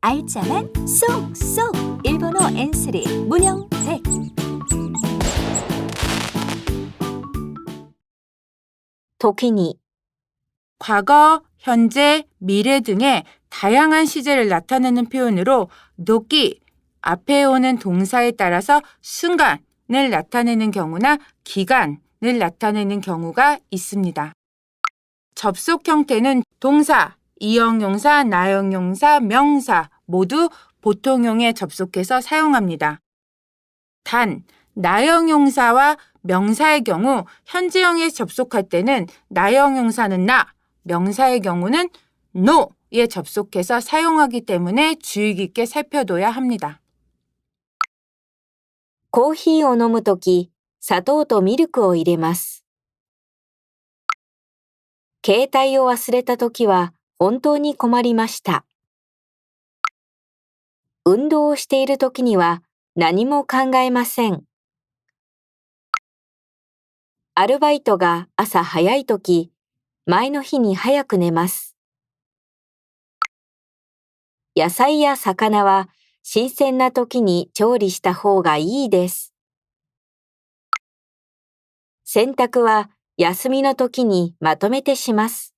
알짜만 쏙쏙. 일본어 N3 문형백時に、 과거, 현재, 미래 등의 다양한 시제를 나타내는 표현으로 도끼 앞에 오는 동사에 따라서 순간을 나타내는 경우나 기간을 나타내는 경우가 있습니다. 접속 형태는 동사, 이형용사, 나형용사, 명사 모두 보통형에 접속해서 사용합니다. 단, 나형용사와 명사의 경우 현재형에 접속할 때는 나형용사는 나, 명사의 경우는 no에 접속해서 사용하기 때문에 주의 깊게 살펴둬야 합니다. コーヒーを飲むとき、砂糖とミルクを入れます。携帯を忘れたときは 本当に困りました。運動をしているときには何も考えません。アルバイトが朝早いとき、前の日に早く寝ます。野菜や魚は新鮮な時に調理した方がいいです。洗濯は休みの時にまとめてします。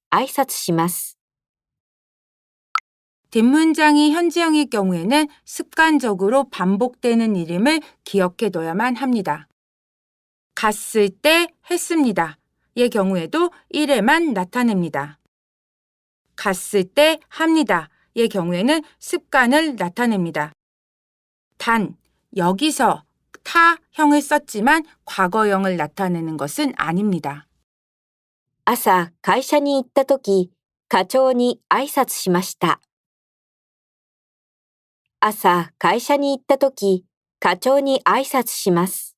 挨拶します。 뒷문장이 현지형일 경우에는 습관적으로 반복되는 이름을 기억해둬야만 합니다. 갔을 때 했습니다. 의 경우에도 1회만 나타냅니다. 갔을 때 합니다. 의 경우에는 습관을 나타냅니다. 단, 여기서 타형을 썼지만 과거형을 나타내는 것은 아닙니다. 朝会社に行った時、課長に挨拶しました。朝会社に行った時、課長に挨拶します。